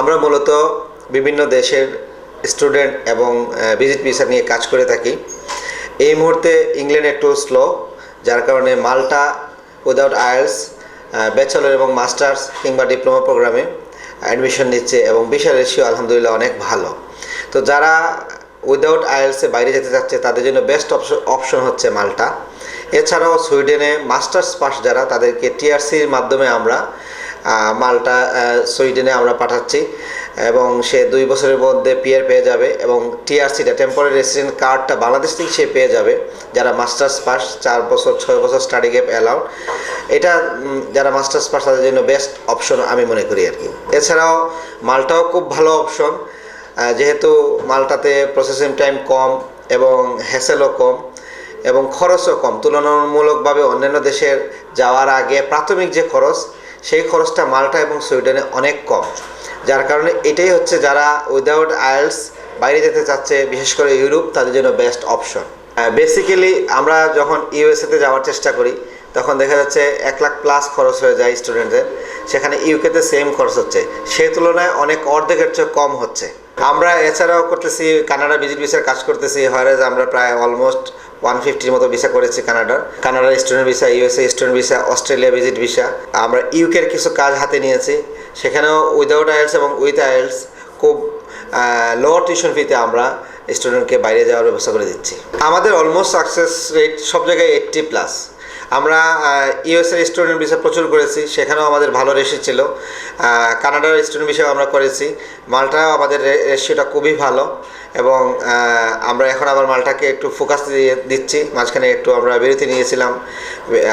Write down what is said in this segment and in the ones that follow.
আমরা মূলত বিভিন্ন দেশের স্টুডেন্ট এবং ভিজিট ভিসা নিয়ে কাজ করে থাকি। এই মুহূর্তে ইংল্যান্ড একটু স্লো যার কারণে মাল্টা উইদাউট আয়েলস ব্যাচেলর এবং মাস্টার্স কিংবা ডিপ্লোমা প্রোগ্রামে অ্যাডমিশন নিচ্ছে এবং ভিসা রেশিও আলহামদুলিল্লাহ অনেক ভালো। তো যারা উইদাউট আইএলসে বাইরে যেতে চাচ্ছে, তাদের জন্য বেস্ট অপশন হচ্ছে মাল্টা। এছাড়াও সুইডেনে মাস্টার্স পাস যারা, তাদেরকে টিআরসির মাধ্যমে আমরা মাল্টা সুইডেনে আমরা পাঠাচ্ছি এবং সে দুই বছরের মধ্যে পিয়ার পেয়ে যাবে এবং টিআরসিটা টেম্পোরারি রেসিডেন্ট কার্ডটা বাংলাদেশ থেকে সে পেয়ে যাবে, যারা মাস্টার্স পাস চার বছর, ছয় বছর স্টাডি গ্যাপ অ্যালাউড এটা যারা মাস্টার্স পাস তাদের জন্য বেস্ট অপশন আমি মনে করি আর কি। এছাড়াও, মালটাও খুব ভালো অপশন যেহেতু মালটাতে প্রসেসিং টাইম কম এবং হ্যাসেলও কম এবং খরচও কম। তুলনামূলকভাবে অন্যান্য দেশের যাওয়ার আগে প্রাথমিক যে খরচ সেই খরচটা মাল্টা এবং সুইডেনে অনেক কম। যার কারণে এটাই হচ্ছে যারা উইদাউট আয়েলস বাইরে যেতে চাচ্ছে, বিশেষ করে ইউরোপ, তাদের জন্য বেস্ট অপশন বেসিক্যালি আমরা যখন ইউএসএতে যাওয়ার চেষ্টা করি, তখন দেখা যাচ্ছে এক লাখ প্লাস খরচ হয়ে যায় স্টুডেন্টদের সেখানে ইউকেতে সেম খরচ হচ্ছে। সেই তুলনায় অনেক অর্ধেকের চেয়ে কম হচ্ছে। আমরা এছাড়াও করতেছি কানাডা ভিজিট ভিসার কাজ করতেছি হয়ারেজ আমরা প্রায় অলমোস্ট ওয়ান ফিফটির মতো ভিসা করেছি কানাডার। কানাডার student visa USA student visa Australia visit visa আমরা ইউকের কিছু কাজ হাতে নিয়েছি। সেখানেও উইদাউট আয়েলস এবং উইথ আয়েলস খুব লো টিউশন ফিতে আমরা স্টুডেন্টকে বাইরে যাওয়ার ব্যবস্থা করে দিচ্ছি। আমাদের অলমোস্ট সাকসেস রেট সব জায়গায় এইট্টি প্লাস আমরা ইউএসএর স্টুডেন্ট ভিসা প্রচুর করেছি, সেখানেও আমাদের ভালো রেশি ছিল। কানাডার স্টুডেন্ট ভিসাও আমরা করেছি। মালটাও আমাদের রেশিওটা খুবই ভালো এবং আমরা এখন আবার মালটাকে একটু ফোকাস দিয়ে দিচ্ছি। মাঝখানে একটু আমরা বিরতি নিয়েছিলাম।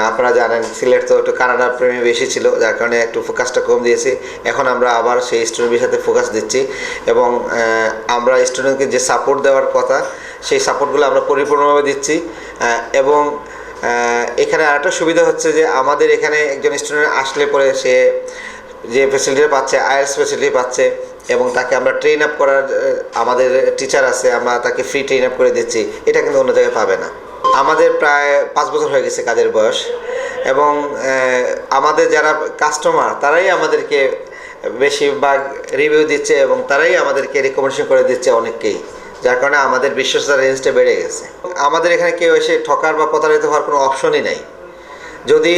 আপনারা জানেন, সিলেট তো একটু কানাডার প্রেমে বেশি ছিল, যার কারণে একটু ফোকাসটা কম দিয়েছি। এখন আমরা আবার সেই স্টুডেন্ট ভিসাতে ফোকাস দিচ্ছি এবং আমরা স্টুডেন্টকে যে সাপোর্ট দেওয়ার কথা, সেই সাপোর্টগুলো আমরা পরিপূর্ণভাবে দিচ্ছি। এবং এখানে আরেকটা সুবিধা হচ্ছে যে আমাদের এখানে একজন স্টুডেন্ট আসলে পরে সে যে ফেসিলিটি পাচ্ছে আইএলস ফেসিলিটি পাচ্ছে এবং তাকে আমরা ট্রেন আপ করার আমাদের টিচার আছে, আমরা তাকে ফ্রি ট্রেন আপ করে দিচ্ছি। এটা কিন্তু অন্য জায়গায় পাবে না। আমাদের প্রায় পাঁচ বছর হয়ে গেছে কাজের বয়স এবং আমাদের যারা কাস্টমার তারাই আমাদেরকে বেশিরভাগ রিভিউ দিচ্ছে এবং তারাই আমাদেরকে রেকমেন্ডেশন করে দিচ্ছে অনেককেই। যার কারণে আমাদের বিশ্বস্ততার রেঞ্জটা বেড়ে গেছে। আমাদের এখানে কেউ এসে ঠকার বা প্রতারিত হওয়ার কোনো অপশনই নাই। যদি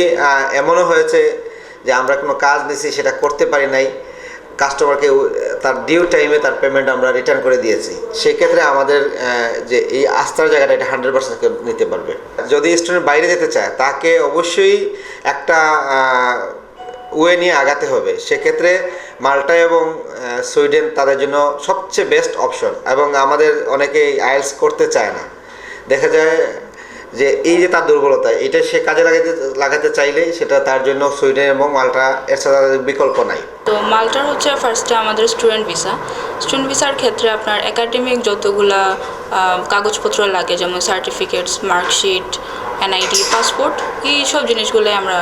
এমনও হয়েছে যে আমরা কোনো কাজ নিছি, সেটা করতে পারি নাই কাস্টমারকে তার ডিউ টাইমে তার পেমেন্ট আমরা রিটার্ন করে দিয়েছি। সেক্ষেত্রে আমাদের যে এই আস্থার জায়গাটা, এটা হান্ড্রেড পার্সেন্ট নিতে পারবে। যদি স্টুডেন্ট বাইরে যেতে চায়, তাকে অবশ্যই একটা ওয়ে নিয়ে আগাতে হবে। সেক্ষেত্রে মাল্টা এবং সুইডেন তাদের জন্য সবচেয়ে বেস্ট অপশন এবং আমাদের অনেকেই আইএলস করতে চায় না। দেখা যায় যে এই যে তার দুর্বলতা, এটা সে কাজে লাগাতে লাগাতে চাইলেই সেটা তার জন্য সুইডেন এবং মাল্টা এছাড়া বিকল্প নাই। তো মাল্টার হচ্ছে ফার্স্টে আমাদের স্টুডেন্ট ভিসা স্টুডেন্ট ভিসার ক্ষেত্রে আপনার একাডেমিক যতগুলা কাগজপত্র লাগে, যেমন সার্টিফিকেটস মার্কশিট এনআইডি পাসপোর্ট এই সব জিনিসগুলো আমরা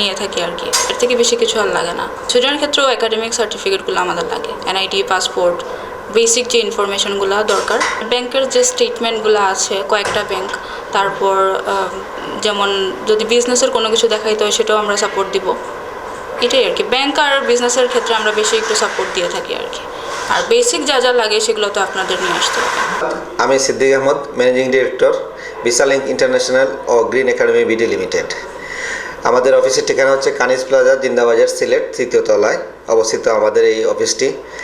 নিয়ে থাকি আর কি। এর থেকে বেশি কিছু আর লাগে না। স্টুডেন্টের ক্ষেত্রেও একাডেমিক সার্টিফিকেটগুলো আমাদের লাগে। এনআইডি পাসপোর্ট বেসিক যে ইনফরমেশনগুলো দরকার, ব্যাংকের যে স্টেটমেন্টগুলো আছে, কয়েকটা ব্যাংক তারপর যেমন যদি বিজনেসের কোনো কিছু দেখাইতে হয়, সেটাও আমরা সাপোর্ট দিব। এটাই আর কি। ব্যাংক আর বিজনেসের ক্ষেত্রে আমরা বেশি একটু সাপোর্ট দিয়ে থাকি আর কি। আর বেসিক যা যা লাগে, সেগুলো তো আপনাদের নিয়ে আসতে হবে। আমি সিদ্দিক আহমদ ম্যানেজিং ডিরেক্টর বিসালিঙ্ক ইন্টারন্যাশনাল ও গ্রিন একাডেমি বিডি লিমিটেড আমাদের অফিসের ঠিকানা হচ্ছে কানিস প্লাজা জিন্দাবাজার সিলেট তৃতীয় তলায় অবস্থিত আমাদের এই অফিসটি।